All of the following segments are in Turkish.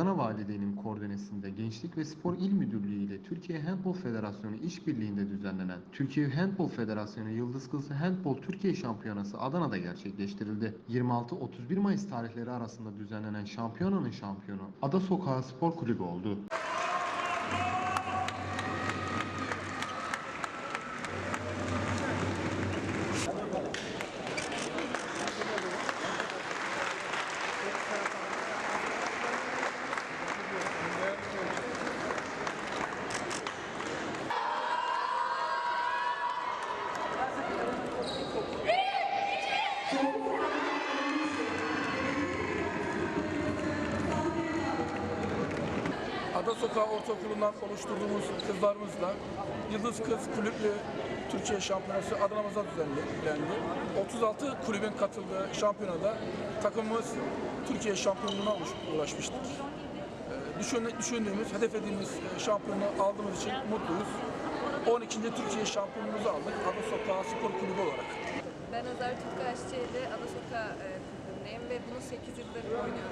Valiliği'nin koordinesinde Gençlik ve Spor İl Müdürlüğü ile Türkiye Handbol Federasyonu işbirliğinde düzenlenen Türkiye Handbol Federasyonu Yıldız Kızı Handbol Türkiye Şampiyonası Adana'da gerçekleştirildi. 26-31 Mayıs tarihleri arasında düzenlenen şampiyonanın şampiyonu Ada Sokağı Spor Kulübü oldu. Ada Sokağı Ortaokulu'ndan oluşturduğumuz kızlarımızla Yıldız Kız Kulüplü Türkiye Şampiyonası Adana'mıza düzenlendi. 36 kulübün katıldığı şampiyonada takımımız Türkiye şampiyonluğuna ulaş- ulaşmıştır. Ee, düşün- düşündüğümüz, hedeflediğimiz e, şampiyonu aldığımız için mutluyuz. 12. Türkiye şampiyonumuzu aldık Ada Sokağı Spor Kulübü olarak. Ben Özer Tutku Aşçıeli Ada Sokağı e, kulübündeyim ve bunu 8 yıldır oynuyorum.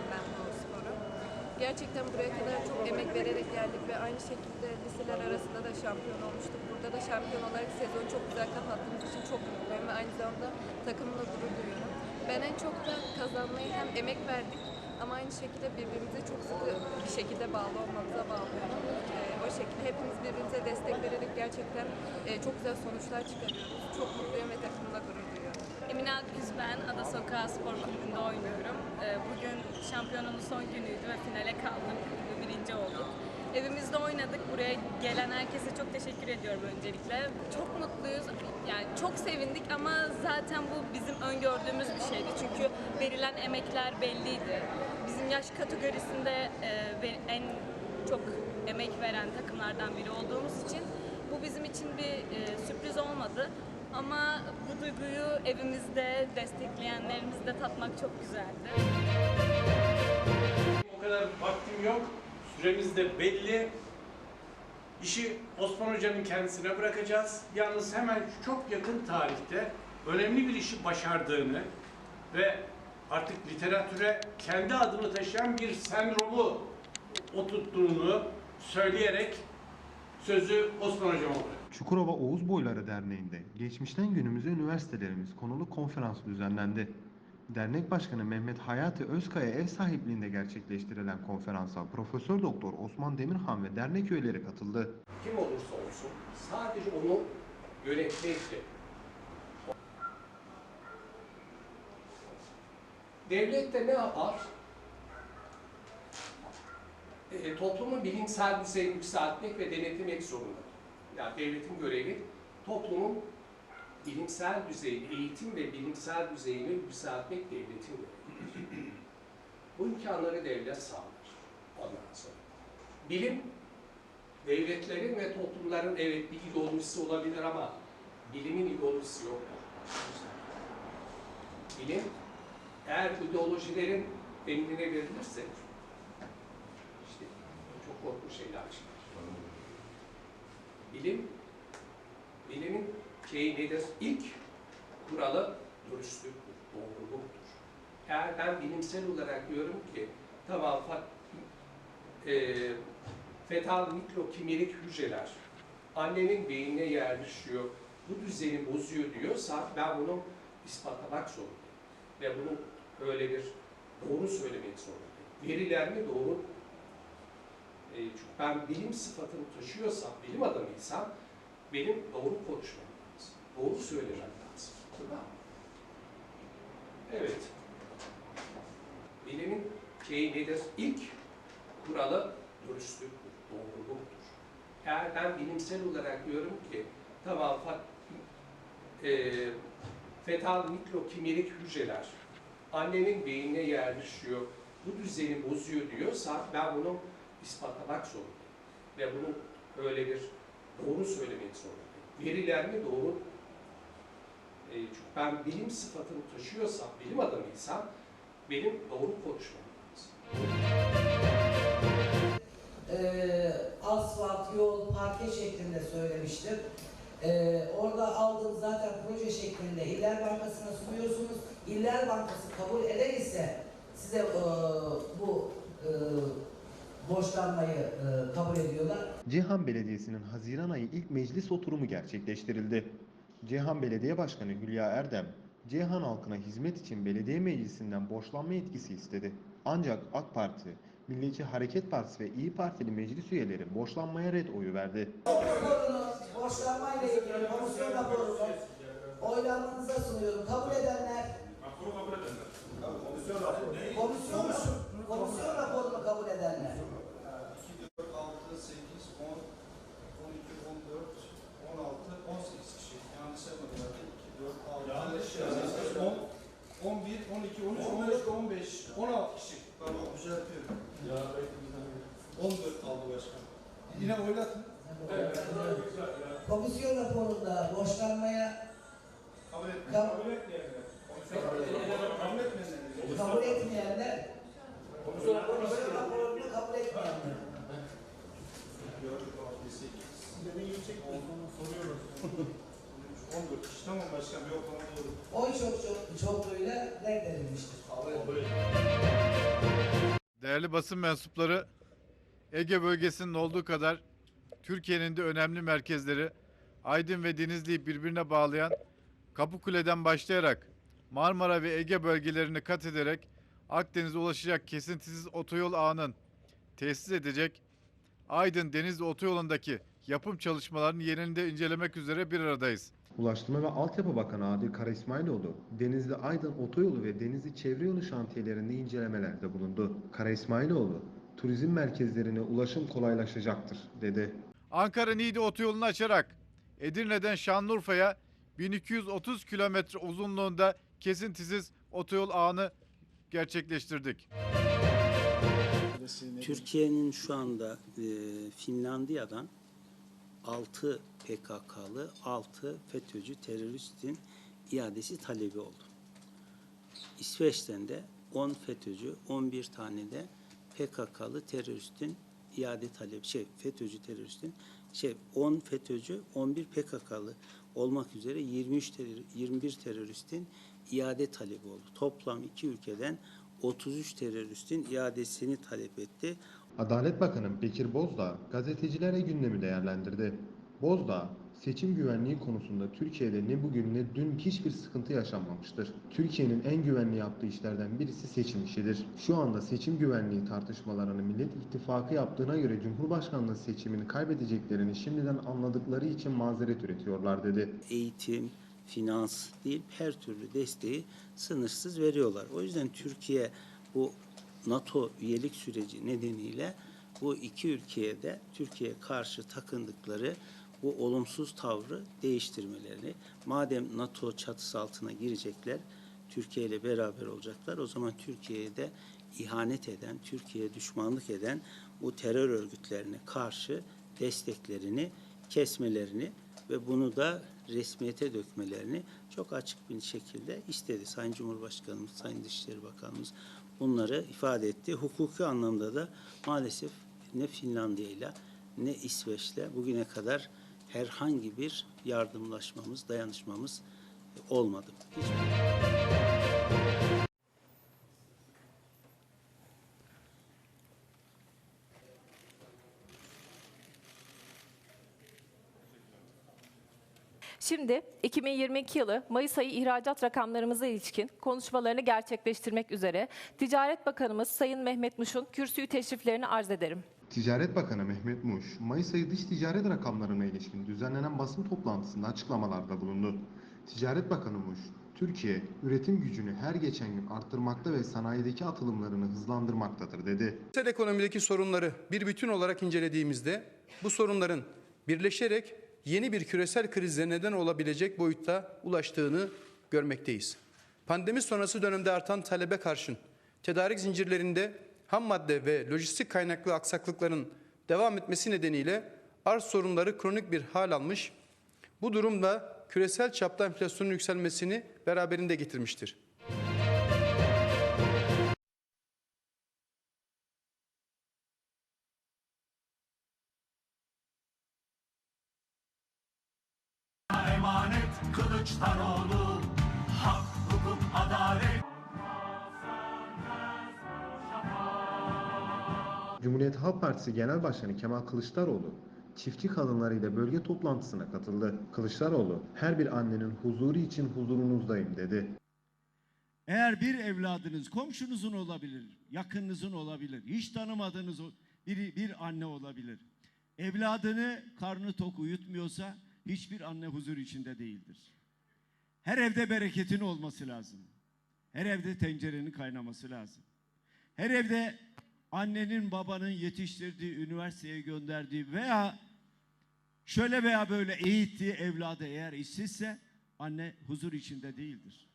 Gerçekten buraya kadar çok emek vererek geldik ve aynı şekilde liseler arasında da şampiyon olmuştuk. Burada da şampiyon olarak sezonu çok güzel kapattığımız için çok mutluyum ve aynı zamanda takımımla gurur duyuyorum. Ben en çok da kazanmayı hem emek verdik ama aynı şekilde birbirimize çok sıkı bir şekilde bağlı olmamıza bağlıyorum. E, o şekilde hepimiz birbirimize destek vererek gerçekten e, çok güzel sonuçlar çıkarıyoruz. Çok mutluyum ve takımımla gurur duyuyorum. Emine Akgüz ben, Ada Sokağı Spor Kulübü'nde oynuyorum. Ee, Bugün şampiyonanın son günüydü ve finale kaldık ve birinci olduk. Evimizde oynadık. Buraya gelen herkese çok teşekkür ediyorum öncelikle. Çok mutluyuz. Yani çok sevindik ama zaten bu bizim öngördüğümüz bir şeydi. Çünkü verilen emekler belliydi. Bizim yaş kategorisinde e, en çok emek veren takımlardan biri olduğumuz için bu bizim için bir e, sürpriz olmadı. Ama bu duyguyu evimizde destekleyenlerimizle tatmak çok güzeldi. O kadar vaktim yok. Süremiz de belli. İşi Osman Hoca'nın kendisine bırakacağız. Yalnız hemen çok yakın tarihte önemli bir işi başardığını ve artık literatüre kendi adını taşıyan bir sendromu oturttuğunu söyleyerek sözü Osman Hoca'ma bırakıyorum. Çukurova Oğuz Boyları Derneği'nde geçmişten günümüze üniversitelerimiz konulu konferans düzenlendi. Dernek Başkanı Mehmet Hayati Özkaya ev sahipliğinde gerçekleştirilen konferansa Profesör Doktor Osman Demirhan ve dernek üyeleri katıldı. kim olursa olsun sadece onu yönetmekti. Devlet de ne yapar? E, toplumun bilimsel düzeyini yükseltmek ve denetlemek zorundadır. Yani devletin görevi toplumun bilimsel düzeyini, eğitim ve bilimsel düzeyini yükseltmek devletin görevidir. Bu imkanları devlet sağlar. Ondan sonra. Bilim devletlerin ve toplumların evet bir ideolojisi olabilir ama bilimin ideolojisi yok. Bilim eğer ideolojilerin emrine verilirse korkunç şeyler çıkar. Bilim bilimin şeyi nedir? İlk kuralı dürüstlüktür, doğruluktur. Eğer ben bilimsel olarak diyorum ki tamam e, fetal mikrokimiyelik hücreler annenin beynine yerleşiyor, bu düzeni bozuyor diyorsa ben bunu ispatlamak zorundayım. Ve bunu öyle bir doğru söylemek zorundayım. Veriler mi doğru? E, çünkü ben bilim sıfatını taşıyorsam, bilim adamıysam benim doğru konuşmam lazım. Doğru söylemem lazım. Tamam? Evet. Bilimin şeyi nedir? İlk kuralı dürüstlüktür, doğruluktur. Eğer ben bilimsel olarak diyorum ki tamam e, fetal mikrokimiyelik hücreler annenin beynine yerleşiyor, bu düzeni bozuyor diyorsa ben bunu ispatlamak zorundayım. Ve bunu öyle bir doğru söylemek zorundayım. Veriler mi doğru? E, çünkü ben bilim sıfatını taşıyorsam, bilim adamıysam benim doğru konuşmam lazım. e, asfalt, yol, parke şeklinde söylemiştim. E, orada aldığım zaten proje şeklinde İller Bankası'na sunuyorsunuz. İller Bankası kabul eder ise size e, bu e, borçlanmayı e, kabul ediyorlar. Ceyhan Belediyesi'nin Haziran ayı ilk meclis oturumu gerçekleştirildi. Ceyhan Belediye Başkanı Hülya Erdem, Ceyhan halkına hizmet için belediye meclisinden borçlanma yetkisi istedi. Ancak AK Parti, Milliyetçi Hareket Partisi ve İyi Partili meclis üyeleri borçlanmaya red oyu verdi. Borçlanmayla ilgili komisyon raporunu oylamanıza sunuyorum. Kabul edenler. Komisyon, komisyon raporunu kabul edenler. 6, 8, 10, 12, 14, 16, 18 kişi. Yanlış yapmadım. 2, 4, 6, 10, 11, 12, 13, 15, 15, 16 kişi. Tamam düzeltiyorum. 14 kaldı başkan. Yine oylatın. Komisyon raporunda borçlanmaya Kabul etmeyin. Kabul- Kabul etmeyenler. Kabul etmeyenler. kabul etmeyenler. Komisyon raporunu kabul etmeyenler. 4, 6, 8, 14 kişi. Tamam başkan. Bir oklama doğru. Oy çok çok çokluğuyla reddedilmiştir. Basın mensupları, Ege bölgesinin olduğu kadar Türkiye'nin de önemli merkezleri Aydın ve Denizli'yi birbirine bağlayan Kapıkule'den başlayarak Marmara ve Ege bölgelerini kat ederek Akdeniz'e ulaşacak kesintisiz otoyol ağının tesis edecek Aydın Denizli otoyolundaki yapım çalışmalarını yerinde incelemek üzere bir aradayız. Ulaştırma ve Altyapı Bakanı Adil Kara İsmailoğlu, Denizli Aydın Otoyolu ve Denizli Çevre Yolu şantiyelerinde incelemelerde bulundu. Kara İsmailoğlu, turizm merkezlerine ulaşım kolaylaşacaktır, dedi. Ankara Niğde otoyolunu açarak Edirne'den Şanlıurfa'ya 1230 kilometre uzunluğunda kesintisiz otoyol ağını gerçekleştirdik. Türkiye'nin şu anda e, Finlandiya'dan 6 PKK'lı, 6 FETÖ'cü teröristin iadesi talebi oldu. İsveç'ten de 10 FETÖ'cü, 11 tane de PKK'lı teröristin iade talebi, şey FETÖ'cü teröristin, şey 10 FETÖ'cü, 11 PKK'lı olmak üzere 23 terör, 21 teröristin iade talebi oldu. Toplam iki ülkeden 33 teröristin iadesini talep etti. Adalet Bakanı Bekir Bozdağ gazetecilere gündemi değerlendirdi. Bozdağ, seçim güvenliği konusunda Türkiye'de ne bugün ne dün hiçbir sıkıntı yaşanmamıştır. Türkiye'nin en güvenli yaptığı işlerden birisi seçim işidir. Şu anda seçim güvenliği tartışmalarını Millet İttifakı yaptığına göre Cumhurbaşkanlığı seçimini kaybedeceklerini şimdiden anladıkları için mazeret üretiyorlar dedi. eğitim, finans değil her türlü desteği sınırsız veriyorlar. O yüzden Türkiye bu NATO üyelik süreci nedeniyle bu iki ülkeye de Türkiye'ye karşı takındıkları bu olumsuz tavrı değiştirmelerini, madem NATO çatısı altına girecekler, Türkiye ile beraber olacaklar, o zaman Türkiye'ye de ihanet eden, Türkiye'ye düşmanlık eden bu terör örgütlerine karşı desteklerini kesmelerini ve bunu da resmiyete dökmelerini çok açık bir şekilde istedi. Sayın Cumhurbaşkanımız, Sayın Dışişleri Bakanımız bunları ifade etti. Hukuki anlamda da maalesef ne Finlandiya ile ne İsveç'le bugüne kadar herhangi bir yardımlaşmamız, dayanışmamız olmadı. Hiçbir Şimdi 2022 yılı Mayıs ayı ihracat rakamlarımıza ilişkin konuşmalarını gerçekleştirmek üzere Ticaret Bakanımız Sayın Mehmet Muş'un kürsüyü teşriflerini arz ederim. Ticaret Bakanı Mehmet Muş, Mayıs ayı dış ticaret rakamlarına ilişkin düzenlenen basın toplantısında açıklamalarda bulundu. Ticaret Bakanı Muş, Türkiye üretim gücünü her geçen gün arttırmakta ve sanayideki atılımlarını hızlandırmaktadır dedi. Küresel ekonomideki sorunları bir bütün olarak incelediğimizde bu sorunların birleşerek yeni bir küresel krize neden olabilecek boyutta ulaştığını görmekteyiz. Pandemi sonrası dönemde artan talebe karşın tedarik zincirlerinde ham madde ve lojistik kaynaklı aksaklıkların devam etmesi nedeniyle arz sorunları kronik bir hal almış. Bu durumda küresel çapta enflasyonun yükselmesini beraberinde getirmiştir. Kılıçdaroğlu Hak, hukuk, adalet Cumhuriyet Halk Partisi Genel Başkanı Kemal Kılıçdaroğlu çiftçi kadınlarıyla bölge toplantısına katıldı. Kılıçdaroğlu her bir annenin huzuru için huzurunuzdayım dedi. Eğer bir evladınız komşunuzun olabilir, yakınınızın olabilir, hiç tanımadığınız biri bir anne olabilir. Evladını karnı tok uyutmuyorsa hiçbir anne huzur içinde değildir. Her evde bereketin olması lazım. Her evde tencerenin kaynaması lazım. Her evde annenin babanın yetiştirdiği, üniversiteye gönderdiği veya şöyle veya böyle eğittiği evladı eğer işsizse anne huzur içinde değildir.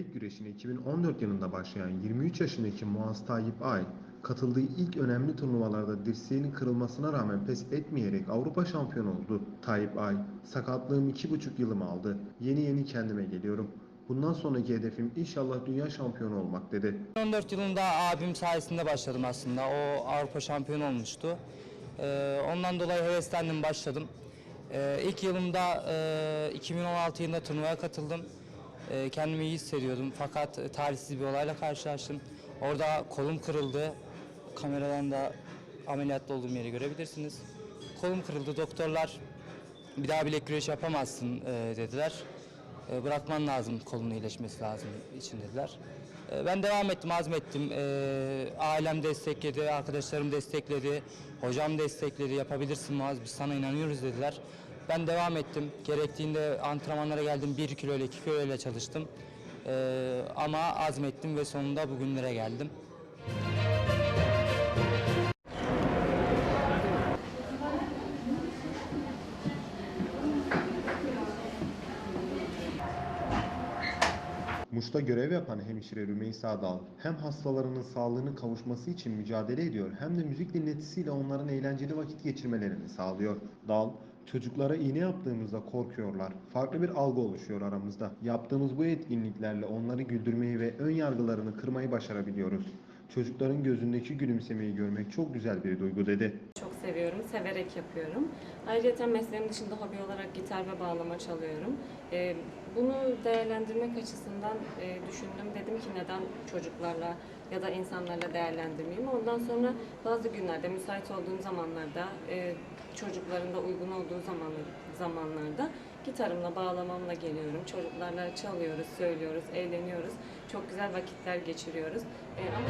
Bilek güreşine 2014 yılında başlayan 23 yaşındaki Muaz Tayyip Ay, katıldığı ilk önemli turnuvalarda dirseğinin kırılmasına rağmen pes etmeyerek Avrupa şampiyonu oldu. Tayyip Ay, sakatlığım iki buçuk yılımı aldı. Yeni yeni kendime geliyorum. Bundan sonraki hedefim inşallah dünya şampiyonu olmak dedi. 2014 yılında abim sayesinde başladım aslında. O Avrupa şampiyonu olmuştu. Ee, ondan dolayı heveslendim başladım. Ee, ilk yılımda e, 2016 yılında turnuvaya katıldım. Ee, kendimi iyi hissediyordum fakat e, talihsiz bir olayla karşılaştım. Orada kolum kırıldı. Kameradan da ameliyatta olduğum yeri görebilirsiniz. Kolum kırıldı. Doktorlar bir daha bilek güreşi yapamazsın e, dediler. E, bırakman lazım kolunun iyileşmesi lazım için dediler. E, ben devam ettim, azmettim. Ailem destekledi, arkadaşlarım destekledi, hocam destekledi. Yapabilirsin Muaz, biz sana inanıyoruz dediler. Ben devam ettim. Gerektiğinde antrenmanlara geldim. 1 kilo ile 2 kilo ile çalıştım. E, ama azmettim ve sonunda bugünlere geldim. Muş'ta görev yapan hemşire Rümeysa Dal hem hastalarının sağlığının kavuşması için mücadele ediyor hem de müzik dinletisiyle onların eğlenceli vakit geçirmelerini sağlıyor. Dal, çocuklara iğne yaptığımızda korkuyorlar. Farklı bir algı oluşuyor aramızda. Yaptığımız bu etkinliklerle onları güldürmeyi ve ön yargılarını kırmayı başarabiliyoruz. Çocukların gözündeki gülümsemeyi görmek çok güzel bir duygu dedi. Çok seviyorum, severek yapıyorum. Ayrıca mesleğim dışında hobi olarak gitar ve bağlama çalıyorum. Ee, bunu değerlendirmek açısından e, düşündüm. Dedim ki neden çocuklarla ya da insanlarla değerlendirmeyeyim. Ondan sonra bazı günlerde, müsait olduğum zamanlarda, e, çocukların da uygun olduğu zamanlar, zamanlarda gitarımla, bağlamamla geliyorum. Çocuklarla çalıyoruz, söylüyoruz, eğleniyoruz. Çok güzel vakitler geçiriyoruz. E, ama